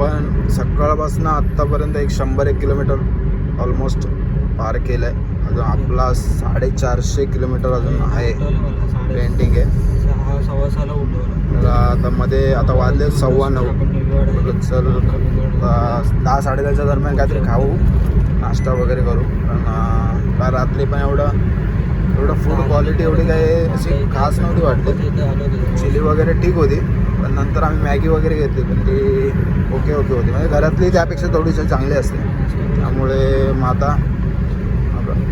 आपण सकाळपासून आत्तापर्यंत एक शंभर एक किलोमीटर ऑलमोस्ट पार केलं आहे अजून आपला साडेचारशे किलोमीटर अजून आहे. पेंटिंग आहे. आता मध्ये आता वाजले सव्वा नऊ. चल दहा साडेदहाच्या दरम्यान काहीतरी खाऊ नाश्ता वगैरे करू. कारण का रात्री पण एवढं एवढं फूड क्वालिटी एवढी काही अशी खास नव्हती वाटली. चिली वगैरे ठीक होती. पण नंतर आम्ही मॅगी वगैरे घेतली पण ती ओके ओके होती. म्हणजे घरातली त्यापेक्षा थोडीशी चांगली असते. त्यामुळे मग आता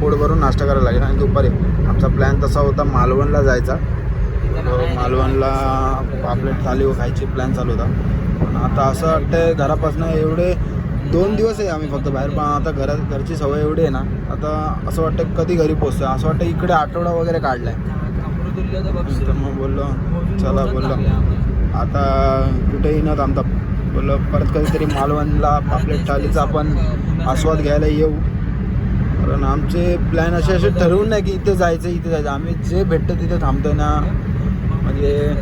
पोट भरून नाश्ता करायला लागेल. आणि दुपारी आमचा प्लॅन तसा होता मालवणला जायचा. मालवणला पापलेट थाली खायची प्लॅन चालू होता. पण आता असं वाटतंय घरापासून एवढे दोन दिवस आहे आम्ही फक्त बाहेर पण आता घरात घरची सवय एवढी आहे ना आता असं वाटतं कधी घरी पोचतोय असं वाटतं इकडे आठवडा वगैरे काढलाय. तर मग बोललो चला बोललो. आता कुठेही न थांबता बोललो परत कधीतरी मालवणला पापलेट थालीचा आपण आस्वाद घ्यायला येऊ. कारण आमचे प्लॅन असे असे ठरवून नाही की इथे जायचं इथे जायचं. आम्ही जे भेटतं तिथे थांबतोय ना. म्हणजे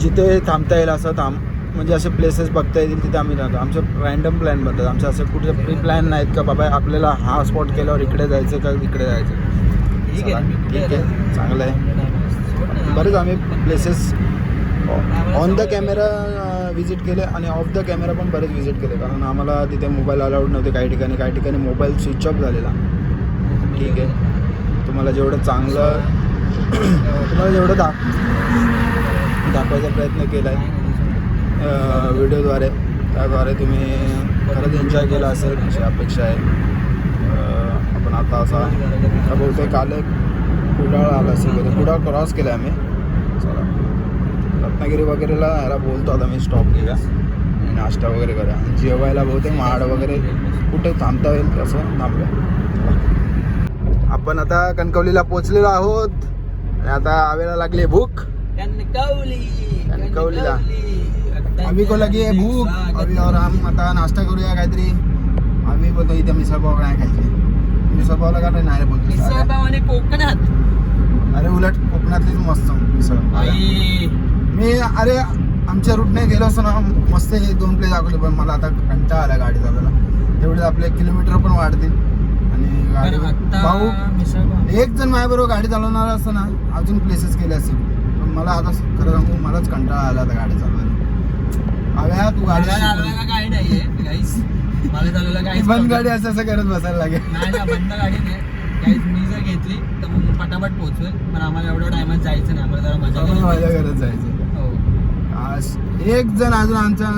जिथे थांबता येईल असं थांब म्हणजे असे प्लेसेस बघता येतील तिथे आम्ही जातो. आमचे रँडम प्लॅन बनतात. आमचे असे कुठे प्री प्लॅन नाहीत का बाबा आपल्याला हा स्पॉट केल्यावर इकडे जायचं का इकडे जायचं? ठीक आहे ठीक आहे. चांगलं आहे. बरेच आम्ही places on the camera visit केले आणि ऑफ द कॅमेरा पण बरेच विजिट केले. कारण आम्हाला तिथे मोबाईल अलाउड नव्हते काही ठिकाणी. काही ठिकाणी मोबाईल स्विच ऑफ झालेला. ठीक आहे. तुम्हाला जेवढं चांगलं तुम्हाला जेवढं दाख दाखवायचा प्रयत्न केला आहे व्हिडिओद्वारे त्याद्वारे तुम्ही खरंच एन्जॉय केला असेल. अशी अपेक्षा आहे. आपण आता असा आता बहुतेक आलं कुडाळ आला असेल. कुडाळ क्रॉस केला आम्ही. रत्नागिरी वगैरेला ह्याला बोलतो. आता मी स्टॉप घेऊया आणि नाश्ता वगैरे करूया जेवायला बहुतेक महाड वगैरे कुठे थांबता येईल असं थांबूया. आपण आता कणकवलीला पोचलेलो आहोत. आणि आता आवेला लागली भूक. कणकवली कणकवलीला. अभी को लगी है भूक. अभी और हम आता नाश्ता करूया काहीतरी. आम्ही बोलतो इथे मिसळपाव काय खायचे. मिसळपावला का नाही रे बोलतो. मिसळपाव आणि कोकणात. अरे उलट कोकणातलीच मस्त मिसळ. मी अरे आमच्या रूटने गेलो असतो ना मस्त हे दोन प्लेस दाखवले पण मला आता कंटाळा आला गाडी चालवायला. तेवढे आपले किलोमीटर पण वाढतील. आणि गाडी भाऊ एक जण माझ्याबरोबर गाडी चालवणार असतं ना अजून प्लेसेस केले असतील. पण मला आता खरं सांगू मलाच कंटाळा आला आता गाडी चालवायला. हव्या तू गाडी. चालवायला काही मला चालवायला ही काही बंद गाडी असं असं करत बसायला लागेल. नाही बंद गाडी नाही. मी जर घेतली तर मग पटापट पोहोचवेल. पण आम्हाला एवढ्या टायमात जायचं नाही. आम्हाला जरा मजा घरात जायचं. एक जण अजून आमच्या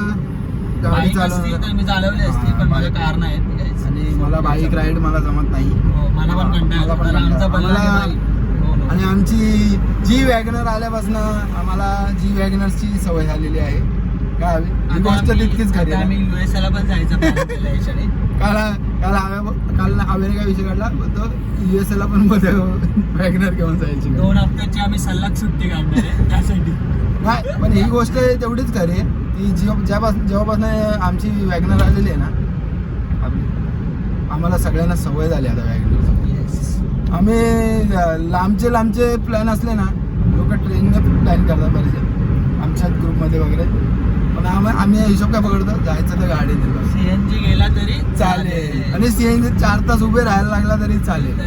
गाडी चालवली असती पण माझ्या कार नाही. आणि मला बाईक राईड मला जमत नाही हो, मला पण कंटाळा. हो ना. आणि आमची जी वॅगनर आल्यापासून आम्हाला जी वॅगनरची सवय झालेली आहे काय ही गोष्ट आम्ही- तितकीच आहे. आम्ही युएस ला पण जायचं. काल काल काल काय विषय काढला तो युएस ला पण वॅगनर घेऊन जायची दोन हप्त्याची आम्ही सल्लाग सुट्टी काढणार आहे त्यासाठी नाही पण ही गोष्ट तेवढीच खरी की जेव्हा ज्यापासून जेव्हापासून आमची वॅगनर आलेली आहे ना आपली आम्हाला सगळ्यांना सवय झाली आता वॅगनर आम्ही लांबचे लांबचे प्लॅन असले ना लोक ट्रेनने प्लॅन करतात बरेचसे आमच्या ग्रुपमध्ये वगैरे. पण आम्ही आम्ही हिशोब काय पकडतो? जायचं तर गाडीने. सीएनजी गेला तरी चालेल. आणि सीएनजी चार तास उभे राहायला लागला तरी चालेल.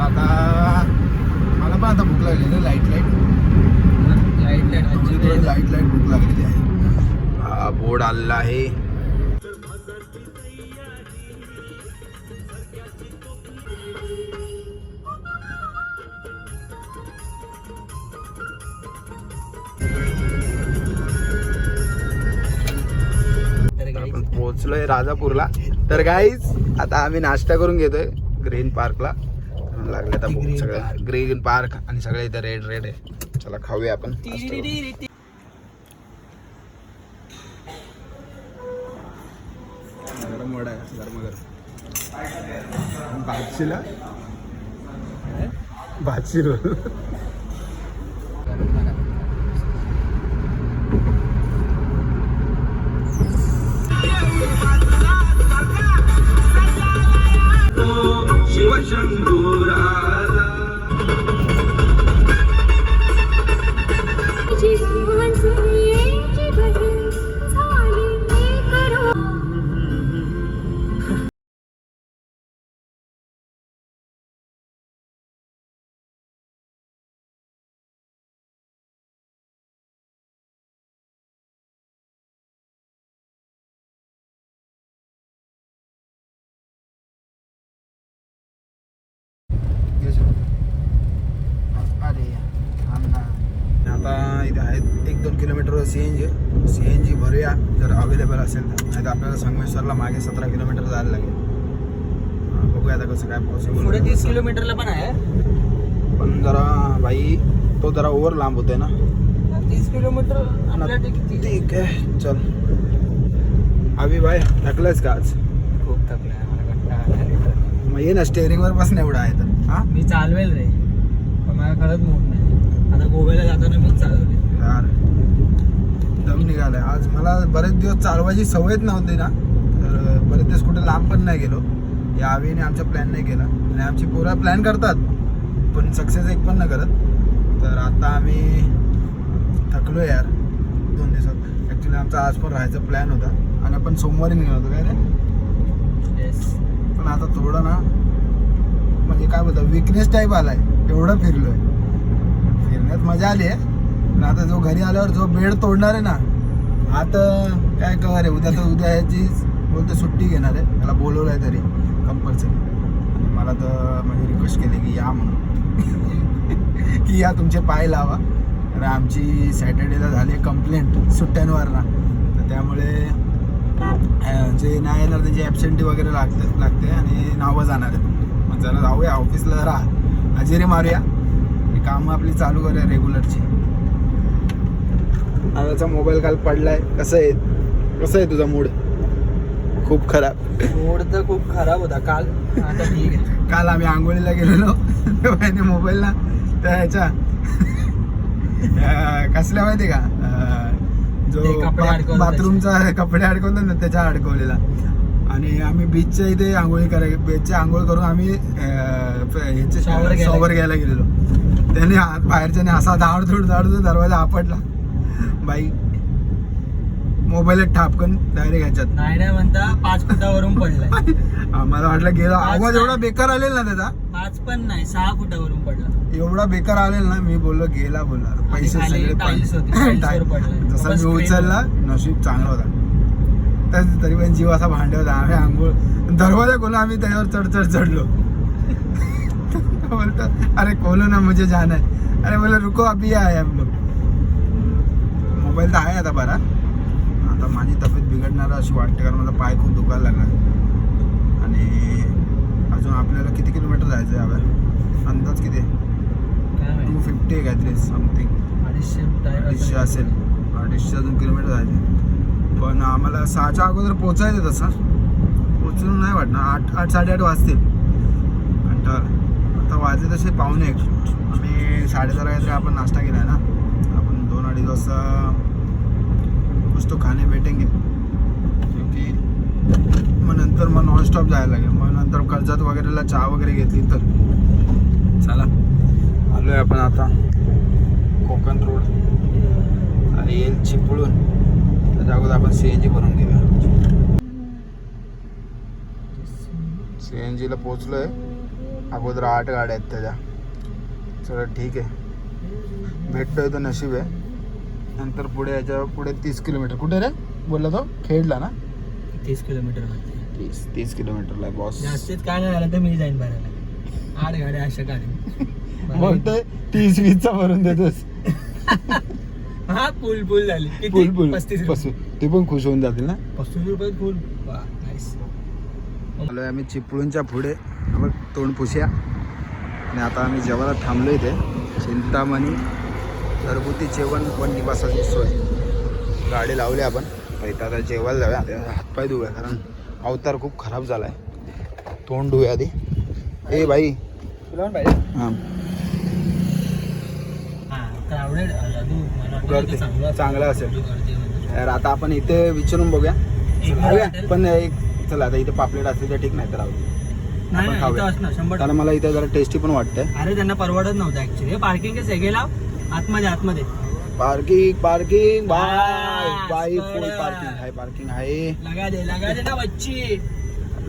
आता मला पण आता भूक लागली रे लाइट लाइट लाइट लाइट भूक लागलेली आहे. हा बोर्ड आलेला आहे. पोहोचलोय राजापूरला. तर गाईज आता आम्ही नाश्ता करून घेतोय ग्रीन पार्कला. लागले आता सगळं. ग्रीन पार्क आणि सगळे इथे रेड रेड आहे. चला खाऊया आपण. गरम वडा आहे गरम गरम. भातशीला भातशी रोल जीवांचे बहीण एक दोन किलोमीटरवर C N G C N G भरूया. जर अवेलेबल असेल तर. नाही तर आपल्याला संगमेश्वरला मागे सतरा किलोमीटर जायला लागेल. बघूया आता कसं काय पुढे पॉसिबल तीस किलोमीटरला पण आहे. पण जरा बाई तो जरा ओव्हर लांब होतोय ना. तीस किलोमीटर ठीक आहे चल. अभि भाई थकलंयस का आज? खूप थकलं. मग ये ना स्टेअरिंगवर बस एवढा आहे तर. हा? मी चालवेल रे. पण मला खरंच मूड नाही. आता गोव्याला जाताना मीच चालवले. दम निघालाय आज मला बरेच दिवस चालवायची सवयच नव्हती ना. तर बरेच दिवस कुठे लांब पण नाही गेलो. या आवीने आमचा प्लॅन नाही केला. आणि आमची पोरं प्लॅन करतात. पण सक्सेस एक पण नाही करत. तर आता आम्ही थकलो यार. दोन दिवसात. ॲक्च्युली आमचा आज पण राहायचा प्लॅन होता. आणि आपण सोमवारी निघालो होतो. काय रे? येस पण आता थोडं ना म्हणजे काय बोलतो विकनेस टाईप आलाय. एवढं फिरलोय. फिरण्यात मजा आली आहे. पण आता जो घरी आल्यावर जो बेड तोडणार आहे ना आता काय कर रे उद्या तर उद्या याची सुट्टी घेणार आहे. त्याला बोलवलं आहे तरी कंपल्सरी आणि मला तर म्हणजे रिक्वेस्ट केली की या म्हणून. की या तुमचे पाय लावा. तर आमची सॅटर्डेला झाली कंप्लेंट सुट्ट्यांवर ना. तर त्यामुळे जे नाही येणार त्यांची ॲबसेंटी वगैरे लागते लागते आणि नावं जाणार आहेत. मग जरा जाऊया ऑफिसला राहा. हजेरी मारूया. ही कामं आपली चालू करूया रेग्युलरची आव्याचा मोबाईल काल पडलाय. कसं आहे? कसं आहे तुझा मूड खूप खराब. मूड तर खूप खराब होता. काल आता ठीक आहे. काल आम्ही आंघोळीला गेलेलो. तेव्हा याने मोबाईलला त्या ह्याच्या अं, कसल्या माहिती का? अं, जो कपडे बा- बाथरूमचा कपडे अडकवतात ना त्याच्या अडकवलेला. आणि आम्ही बीचच्या इथे आंघोळी कराय बीचच्या आंघोळ करून आम्ही अं, ह्याचे घ्यायला शॉवर घ्यायला गेलेलो. त्याने हात बाहेरच्याने असा धाडधूड धाडधूड दरवाजा आपटला. बाई मोबाईल ठापकन डायरेक्ट ह्याच्यात. नाही नाही म्हणता पाच फुटावरून पडलाय. आम्हाला वाटलं गेला आवाज? एवढा बेकार आलेला ना त्याचा. पाच पण नाही सहा फुटावरून पडला. एवढा बेकार आलेला ना मी बोललो गेला बोलला. पैसे सगळे. जसा मी उचलला नशीब चांगला होता. तर पण जीव असा भांडे होता. आम्ही आंघोळ दरवाजा खोला आम्ही त्याच्यावर चढ चढ चढलो. बोलतो अरे खोलो ना जाना है. अरे बोला रुको अभी लोग मोबाईल तर आहे आता बरा. आता माझी तब्येत बिघडणार अशी वाटते कारण मला पाय खूप दुखायला लागला आणि अजून आपल्याला किती किलोमीटर जायचं आहे हव्या अंदाज किती? टू फिफ्टी आहे काहीतरी समथिंग अडीचशे अडीचशे असेल. अडीचशे अजून किलोमीटर जायचे पण आम्हाला सहाच्या अगोदर पोचायचं तसं. पोचून नाही वाटणार. आठ आठ साडेआठ वाजतील. कंटाळ आता वाजले तसे पाहुणे आम्ही साडेदहा काहीतरी आपण नाश्ता केला आहे ना? आपण दोन अडीच वाजता कुछ तो खाणे भेटेंगे क्योंकि मग नंतर मग नॉनस्टॉप जायला लागेल मग नंतर कर्जात वगैरेला चहा वगैरे घेतली तर चला आलोय आपण आता कोकण रोड. आणि येईल चिपळून त्याच्या अगोदर आपण सी एन जी भरून घेऊया. सी एन जीला पोचलोय अगोदर आठ गाड्या आहेत त्याच्या. चला ठीक आहे. भेटतोय तर नशीब आहे. नंतर पुढे याच्यापुढे तीस किलोमीटर. कुठे रे? बोलला तो? खेडला ना? तीस किलोमीटर तीस तीस किलोमीटरला बॉस जास्तीत काय नाही झालं तर मी जाईन भरायला. आठ गाड्या अशा काढेन. बोलतोय तीस वीसचा भरून देतोस. हा फुल फुल झाली? फुल फुल. पस्तीस पस्तीस. ते पण खुश होऊन जातील ना? पस्तीस रुपये फुल. आलोय आम्ही चिपळूणच्या पुढे. तोंड पुसूया. आणि आता आम्ही जेवायला थांबलो इथे. चिंतामणी घरगुती जेवण व निवासाची सोय. गाडी लावली आपण. इथं आता जेवायला जाऊया. आता हातपाय धुऊया कारण अवतार खूप खराब झाला आहे तोंड धुऊया आधी. ए बाई. पण हां. गर्दी. चांगलं असेल. तर आता आपण इथे विचारून बघूया. खाऊया. पण एक चला आता इथे पापलेट असली तर ठीक नाही तर आपण खाऊया. कारण मला इथे जरा टेस्टी पण वाटतंय. अरे त्यांना परवडत नव्हतं ऍक्च्युली पार्किंगच आहे गेला आतमध्ये आतमध्ये. Parking parking bye. Full parking आहे पार्किंग आहे. लगा दे लगा दे ना बच्ची.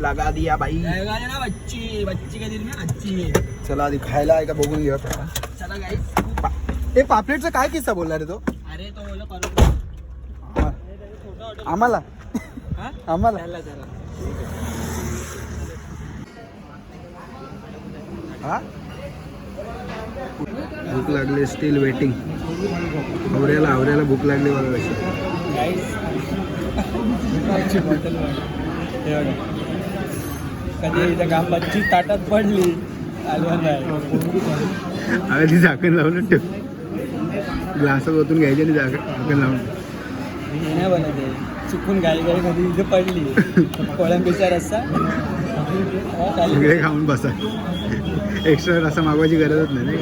लगा दिया बाई. लगा दे ना बच्ची. बच्ची का दिल में अच्छी चला आधी खायला आहे का बघून पहिला. चला गाईस ए पापलेटचा काय किस्सा बोलला रे तो? अरे तो बोला परवडत आम्हाला. आम्हाला. हा? भूक लागली स्टील वेटिंग आवऱ्याला आवऱ्याला भूक लागली बॉटल कधी गांबाची ताटात पडली अरे ती झाकण लावून ठेव. ग्लासात ओतून घ्यायची आणि झाकण लावून नाही बनवते चुकून गाई गाई कधी इथे पडली. कोळंबीचा रस्सा. खाऊन बसा. एक्स्ट्रा रसा मागवायची गरजच नाही नाही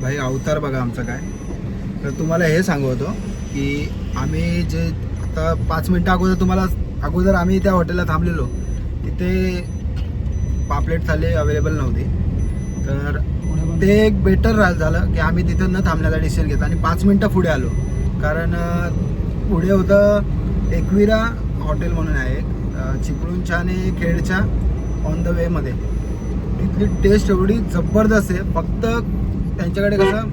भाई अवतार बघा आमचा काय. तर तुम्हाला हे सांगवतो की आम्ही जे आता पाच मिनटं अगोदर तुम्हाला अगोदर आम्ही त्या हॉटेलला थांबलेलो. तिथे पापलेट थाली अवेलेबल नव्हती. तर ते एक बेटर झालं की आम्ही तिथं न थांबण्याचा डिसिजन घेतला आणि पाच मिनटं पुढे आलो. कारण पुढे होतं एकविरा हॉटेल म्हणून आहे एक, चिपळूणच्या आणि खेडच्या ऑन द वेमध्ये तिथली टेस्ट एवढी जबरदस्त आहे. फक्त त्यांच्याकडे कसं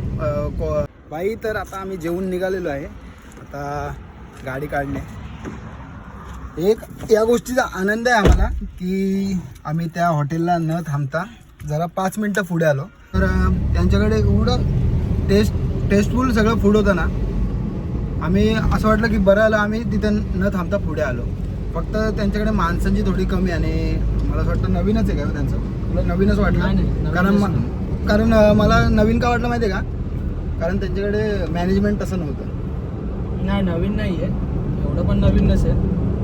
बाई तर आता आम्ही जेवून निघालेलो आहे. आता गाडी काढणे. एक या गोष्टीचा आनंद आहे आम्हाला की आम्ही त्या हॉटेलला न थांबता जरा पाच मिनटं पुढे आलो. तर त्यांच्याकडे एवढं टेस्ट टेस्टफुल सगळं फूड होतं ना. आम्ही असं वाटलं की बरं आलं आम्ही तिथे न थांबता पुढे आलो. फक्त त्यांच्याकडे माणसांची थोडी कमी आणि मला असं वाटतं नवीनच आहे का त्यांचं? तुला नवीनच वाटलं? कारण. कारण मला नवीन का वाटलं माहिती आहे का? कारण त्यांच्याकडे मॅनेजमेंट तसं नव्हतं. नाही नवीन नाही आहे एवढं पण नवीन नसेल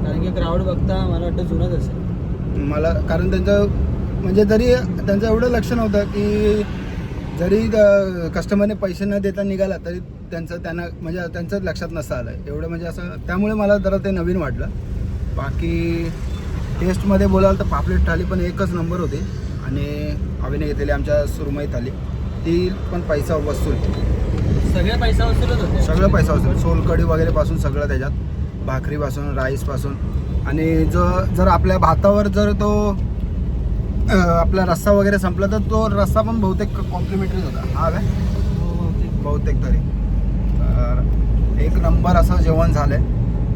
कारण की क्राऊड बघता मला वाटतं जुनच असेल. मला कारण त्यांचं म्हणजे जरी त्यांचं एवढं लक्ष नव्हतं की जरी कस्टमरने पैसे न देता निघाला तरी त्यांचं त्यांना म्हणजे त्यांचं लक्षात नसतं आलं एवढं म्हणजे असं त्यामुळे मला जरा ते नवीन वाटलं. बाकी टेस्टमध्ये बोलाल तर पापलेट थाली पण एकच नंबर होती. आणि आम्हीने घेतलेली आमच्या सुरमई थाली. ती पण पैसा वसूल. सगळे पैसा वसूलच होते. सगळं पैसा वसूल. सोलकढी वगैरे पासून सगळं त्याच्यात. भाकरीपासून राईसपासून आणि जो जर आपल्या भातावर जर तो आपला रस्सा वगैरे संपला तर तो रस्सा पण बहुतेक कॉम्प्लिमेंटरीच होता. हा काय बहुतेक. तरी. तर एक नंबर असं जेवण झालं आहे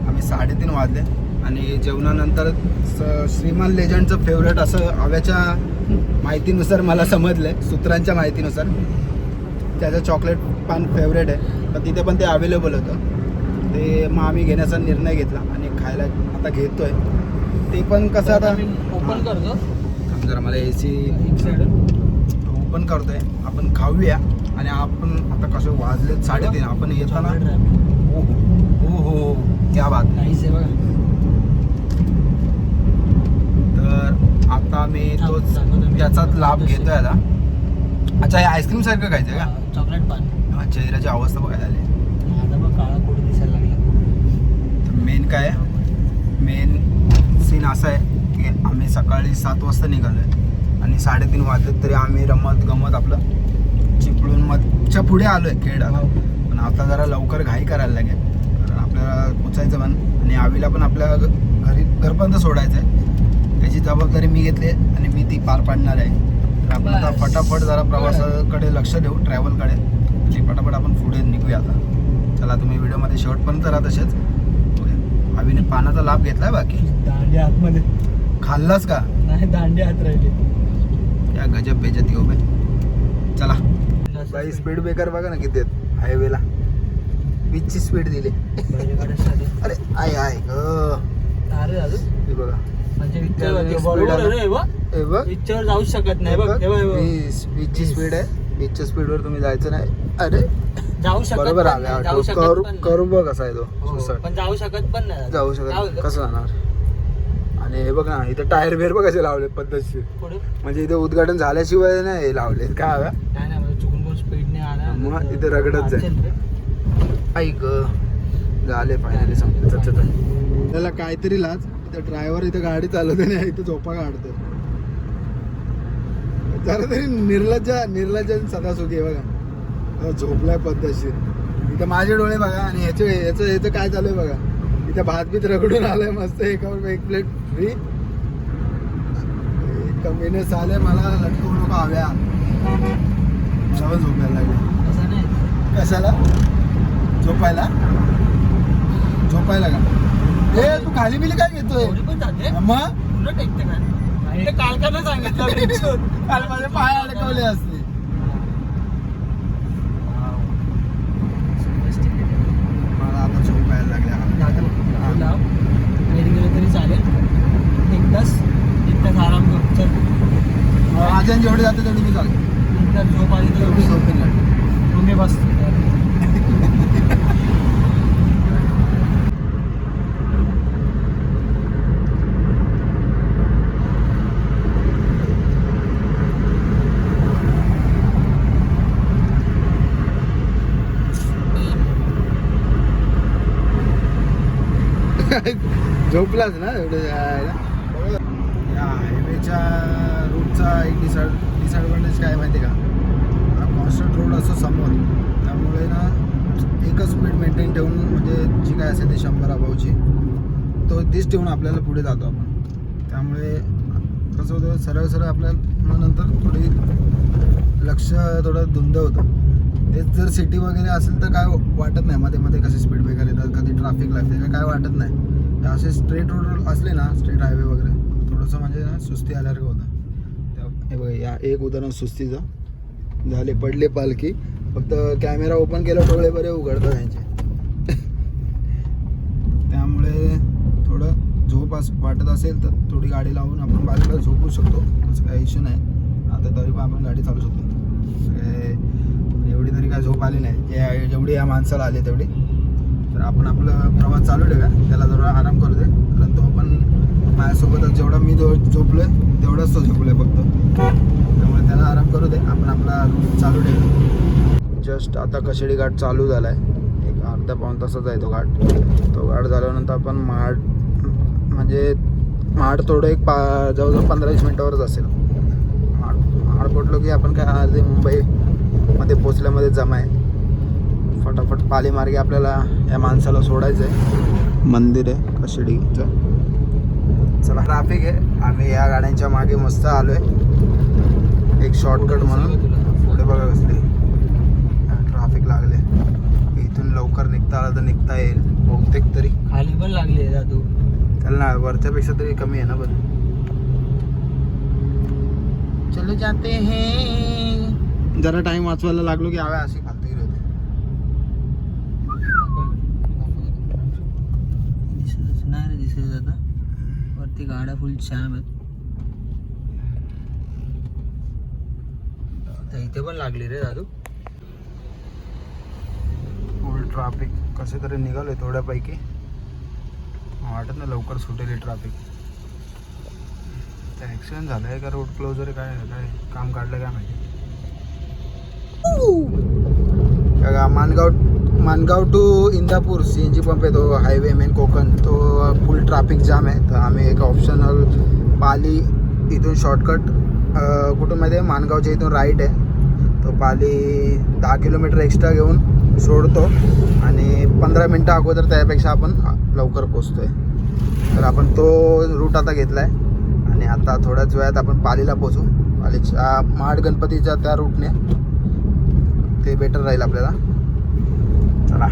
आम्ही साडेतीन वाजले आणि जेवणानंतर स- श्रीमान लेजंडचं फेवरेट असं हव्याच्या माहितीनुसार मला समजलं आहे सूत्रांच्या माहितीनुसार. त्याचं चॉकलेट पान फेवरेट आहे. तर तिथे पण ते अवेलेबल होतं. ते मग आम्ही घेण्याचा निर्णय घेतला आणि खायला आता घेतोय. ते पण कसं आता ओपन करतो. जरा मला ए सी ओपन करतोय. आपण खाऊया. आणि आपण आता कसे वाजले साडेतीन. आपण येताना हो हो हो हो क्या बात. बघा. तर आता मी तोच. त्याचाच लाभ घेतोय आता. अच्छा हे आईस्क्रीम सारखं खायचं का? चॉकलेट पान हा, चेहऱ्याची अवस्था बघायला आली. काळा कोट दिसायला लागला. तर मेन काय मेन सीन असा आहे. की आम्ही सकाळी सात वाजता निघालो आहे आणि साडेतीन वाजले तरी आम्ही रमत गमत आपलं चिपळूण मधच्या पुढे आलो आहे खेळाला पण आता जरा लवकर घाई करायला लागेल. कारण आपल्याला पोचायचं पण आणि आवीला पण आपल्या घरी घरपर्यंत सोडायचं आहे त्याची जबाबदारी मी घेतली आहे आणि मी ती पार पाडणार आहे. तर आपण आता. फटाफट जरा प्रवासाकडे लक्ष देऊ ट्रॅव्हलकडे. आणि पटापट आपण पुढे निघूया आता. चला तुम्ही व्हिडिओमध्ये शेवटपर्यंत राहा तसेच. आवीने पानाचा लाभ घेतलाय बाकी. आतमध्ये. खाल्लास का? नाही दांडी आत राहिली. त्या गजब बेजती हो बे चला। बाई स्पीड ब्रेकर बघा ना किती हायवेला वीसची स्पीड दिली. अरे आय आय बघा. जाऊ शकत नाही बघ. वीसची स्पीड आहे. वीसच्या स्पीडवर तुम्ही जायचं नाही. अरे. जाऊ शकत बरोबर आले जाऊ शकत कसा आहे तो. हो, पण जाऊ शकत पण नाही. जाऊ शकत. कसं जाणार? आणि हे बघ ना इथं टायर बिअर बघ कसे लावले पद्धतशीर. म्हणजे इथे उद्घाटन झाल्याशिवाय नाही हे लावले काय आला मग इथे रगडत जाईल. ऐक झाले फायनली चल. त्याला काहीतरी लाज. इथं ड्रायव्हर इथं गाडी चालवते नाही इथं झोपा काढतो जरा तरी निर्लज्ज निर्लज्ज सदा सुखी आहे बघा. झोपलाय पद्धतशीर. इथं माझे डोळे बघा आणि ह्याचे ह्याचं ह्याचं काय चालू आहे बघा. इथं भात बीत रगडून आलाय मस्त एकावर एक प्लेट फ्री कमीने चाले मला लटकवू नको हव्या. झोपायला लागली. कशाला? झोपायला? झोपायला का? हे तू खाली बिली काय घेतोय? एवढी पण जाते. मग? काल का सांगितलं काल माझे पाय अडकवले असते मला आता झोप यायला लागल्या लाव लेट गेलं तरी चालेल एक तास एक तास आराम कर चल माझ्या जेवढे जाते तेवढी मी एक तास झोप आली तर एवढी झोप येईल तुम्ही बस झोपलाच ना एवढं जायला या हायवेच्या रूटचा एक डिसॅड डिसएडव्हान्टेज काय माहिती का? कॉन्स्टंट रोड असं समोर. त्यामुळे ना एकच स्पीड मेंटेन ठेवून म्हणजे जी काय असेल ती शंभर अभावची तो तीच ठेवून आपल्याला पुढे जातो आपण. त्यामुळे कसं होतं सरळ सरळ आपल्याला मग नंतर थोडी लक्ष थोडं धुंद होतं. तेच जर सिटी वगैरे असेल तर काय वाटत नाही मध्ये मध्ये कसे स्पीड ब्रेकर येतात कधी ट्रॅफिक लागते का काय वाटत नाही. असे स्ट्रेट रोड असले ना स्ट्रेट हायवे वगैरे थोडंसं म्हणजे ना सुस्ती आल्यासारखं होतं. हे बघा या एक उदाहरण सुस्तीचं. झाले पडले पालखी. फक्त कॅमेरा ओपन केला डोळे बरे उघडतात त्यांचे त्यामुळे थोडं झोप अस वाटत असेल तर थोडी गाडी लावून आपण बाजूला झोपू शकतो. तसं काही इश्यू नाही. आता तरी पण आपण गाडी चालू शकतो. एवढी तरी काय झोप आली नाही. या- जेवढी या माणसाला आली तेवढी. तर आपण आपला प्रवास चालू ठेवा त्याला जरा आराम करू दे. कारण तो पण माझ्यासोबतच जेवढा मी जो आहे तेवढाच तो आहे फक्त त्यामुळे त्याला आराम करू दे आपण आपला रूट चालू ठेवू जस्ट आता कशेडी घाट चालू झाला आहे एक अर्धा पाऊन तासाचा आहे तो घाट. तो घाट झाल्यानंतर आपण महाड म्हणजे महाड थोडं एक पा जवळजवळ पंधरा वीस मिनटावरच असेल. महाड महाड पोटलो की आपण काय अर्धी मुंबईमध्ये पोचल्यामध्ये जमा आहे. फटाफट पाली मार्गे आपल्याला या माणसाला सोडायचं आहे मंदिर आहे कशिडीचं. चला ट्रॅफिक आहे. आम्ही या गाड्यांच्या मागे मस्त आलो आहे एक शॉर्टकट म्हणून. बघा कसली ट्रॅफिक लागले. इथून लवकर निघता आलं तर निघता येईल बहुतेक तरी. खाली पण लागली दादू त्याला ना वरच्यापेक्षा तरी कमी आहे ना पण. चलो जाते हैं. जरा टाइम वाचवायला लागलो की हव्या अशी फालतूगिरी होते दिसतच नाही रे दिसत आता. वरती गाड्या फुल छान आहेत. तर इथे पण लागली रे दादू. फुल ट्रॅफिक कसे तरी निघाले थोड्यापैकी. वाटत नाही लवकर सुटेल ट्रॅफिक ॲक्सिडेंट झालं आहे का रोड क्लोजर काय काय काम काढलं काय माहिती? का Mangaon Mangaon to Indapur C N G pump आहे तो हायवे मेन कोकण. तो फुल ट्रॅफिक जाम आहे. तर आम्ही एक ऑप्शनल पाली इथून शॉर्टकट कुठून माहिती आहे? मानगावच्या इथून राईट आहे. तो पाली दहा किलोमीटर एक्स्ट्रा घेऊन सोडतो. आणि पंधरा मिनटं अगोदर त्यापेक्षा आपण लवकर पोचतो आहे तर आपण तो रूट आता घेतला आहे आणि आता थोड्याच वेळात आपण पालीला पोचू. पालीच्या महाड गणपतीच्या त्या रूटने ते बेटर राहील आपल्याला. चला.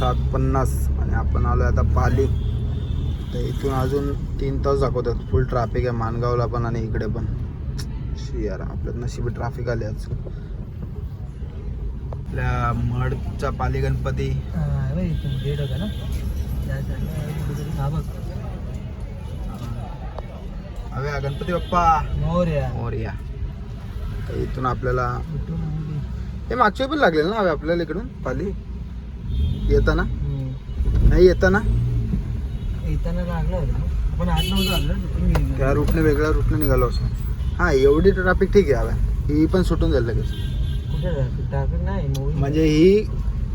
सात पन्नास आणि आपण आलो आता पाली. तर इथून अजून तीन तास दाखवतात. फुल ट्रॅफिक आहे मानगावला पण आणि इकडे पण. शी यार आपल्यात नशिबी ट्रॅफिक आले आज. आपल्या मडचा पाली गणपती. हव्या गणपती बाप्पा. मोरया. मोरया. इथून आपल्याला? हे मागच्या पण लागलेलं ना आपल्याला इकडून? पाली? येताना. नाही येताना? येताना लागला होता. ना. आपण आठ आलो. त्या रूटने वेगळ्या रूटने निघालो असं. हां एवढी ट्रॅफिक ठीक आहे हव्या ही पण सुटून जाईल लगेच. कुठे ट्रॅफिक ट्रॅफिक नाही म्हणजे ही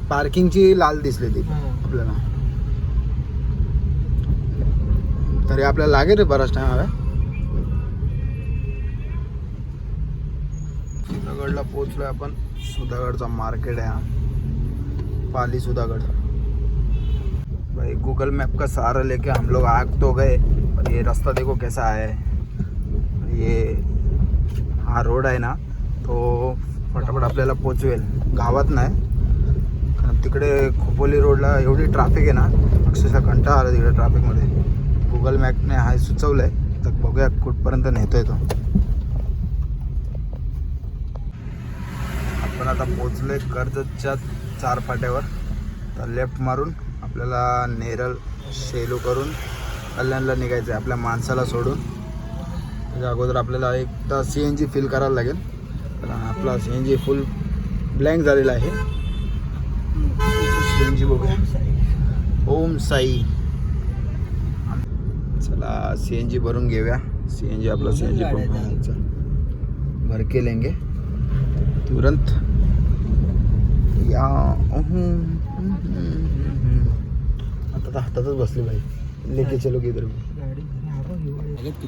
पार्किंगची लाल दिसली ती आपल्याला. तरी आपल्याला लागेल रे बराच टाइम हव्या सुधागडला पोहोचलोय आपण. सुधागडचा मार्केट आहे हा. पाली सुधागढ़। भाई गूगल मैप का सहारा लेके हम लोग आग तो गए पर ये रास्ता देखो कैसा है। ये हा रोड आहे ना तो फटाफट आपल्याला पोचवेल. गावात नाही कारण तिकडे खोपोली रोडला एवढी ट्रॅफिक आहे ना अक्षरशः कंटाळा आला तिकडे ट्रॅफिकमध्ये गुगल मॅपने हाय सुचवलं आहे तर बघूया कुठपर्यंत नेतोय तो. आपण आता पोचलोय कर्जतच्या चार फाट्यावर. तर लेफ्ट मारून आपल्याला नेरल सेलू करून कल्याणला निघायचं आहे आपल्या माणसाला सोडून. त्याच्या अगोदर आपल्याला एकदा सी एन जी फिल करायला लागेल. कारण आपला C N G full blank झालेला आहे. सी एन जी बघूया. ओम साई. चला सी एन जी भरून घेऊया. सी एन जी आपला सी एन जी पंप भर के लेंगे. तुरंत या आता तर हातातच बसले भाई लेके चलो की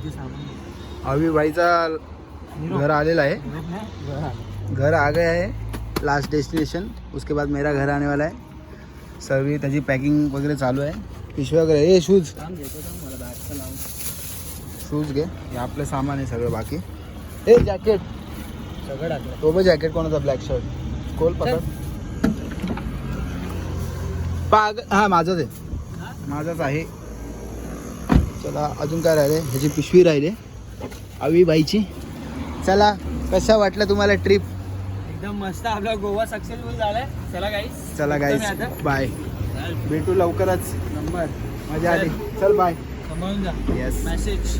सामान अभी भाईचा घर आलेला आहे. घर आ गया है लास्ट डेस्टिनेशन उसके बाद मेरा घर आने वाला आहे सर्व त्याची पॅकिंग वगैरे चालू आहे. पिशव्या वगैरे. ए शूज शूज घे. हे आपलं सामान आहे सगळं बाकी. ए जॅकेट सगळं तो पण जॅकेट कोणाचा? ब्लॅक शर्ट कोल पकड. पाग हा माझाच आहे. माझाच आहे. चला अजून काय राहिले? ह्याची पिशवी राहिली. अवी बाईची. चला कशा वाटलं तुम्हाला ट्रिप एकदम मस्त आपला गोवा सक्सेसफुल झालाय. चला गाईस चला गाईस बाय भेटू लवकरच. नंबर. मजा आली. चल. बाय येस मेसेज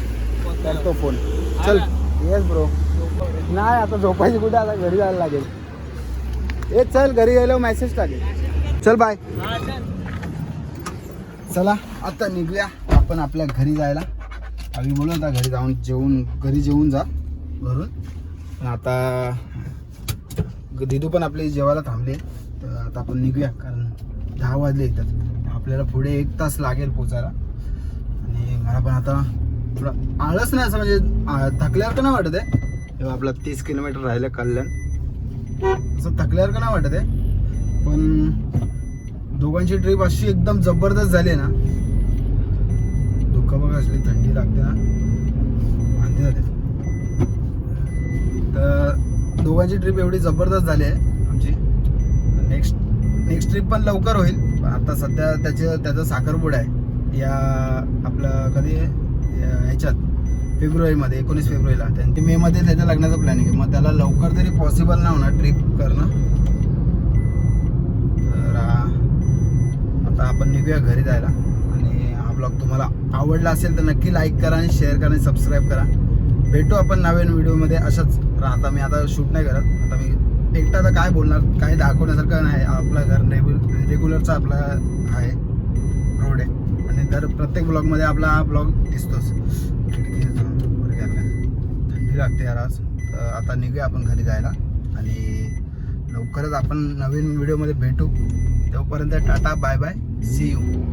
करतो फोन चल येस ब्रो नाही आता झोपायची कुठे? आता घरी जायला लागेल. ए चल घरी गेलो मेसेज टाकेल. चल बाय चल. आता निघूया आपण आपल्या घरी जायला. आम्ही बोलू आता घरी जाऊन जेवून घरी जेवून जा. घरून. पण आता दिदू पण आपली जेवायला थांबले तर आता आपण निघूया कारण दहा वाजले येतात आपल्याला पुढे एक तास लागेल पोचायला. आणि मला पण आता थोडं आळस नाही असं म्हणजे थकल्यावर का नाही वाटत आहे? तेव्हा आपला तीस किलोमीटर राहिलं कल्याण. असं थकल्यावर का नाही वाटत आहे? पण दोघांची ट्रिप अशी एकदम जबरदस्त झाली आहे ना. दुःख बघा असली थंडी लागते ना. वांदे झाले. तर दोघांची ट्रिप एवढी जबरदस्त झाली आहे आमची. नेक्स्ट नेक्स्ट ट्रिप पण लवकर होईल. आता सध्या त्याचे त्याचा साखरपुडा आहे. या आपलं कधी या ह्याच्यात फेब्रुवारीमध्ये एकोणीस फेब्रुवारीला. त्यांनी मेमध्ये त्याच्या लग्नाचं प्लॅनिंग आहे. मग त्याला लवकर तरी पॉसिबल नाही होणार ट्रिप करणं तर आ, आता आपण निघूया घरी जायला. आणि हा ब्लॉग तुम्हाला आवडला असेल तर नक्की लाईक करा आणि शेअर करा आणि सबस्क्राईब करा. भेटू आपण नवीन व्हिडिओमध्ये अशाच राहता मी आता शूट नाही करत. आता मी एकटा आता काय बोलणार काय दाखवण्यासारखं नाही. आपलं घर रेग्युलर रेग्युलरचा आपला आहे. रोड आहे. आणि दर प्रत्येक ब्लॉगमध्ये आपला हा ब्लॉग दिसतोच. थंडी लागते यार आज. तर आता निघूया आपण घरी जायला. आणि लवकरच आपण नवीन व्हिडिओमध्ये भेटू. तोपर्यंत tata bye bye see you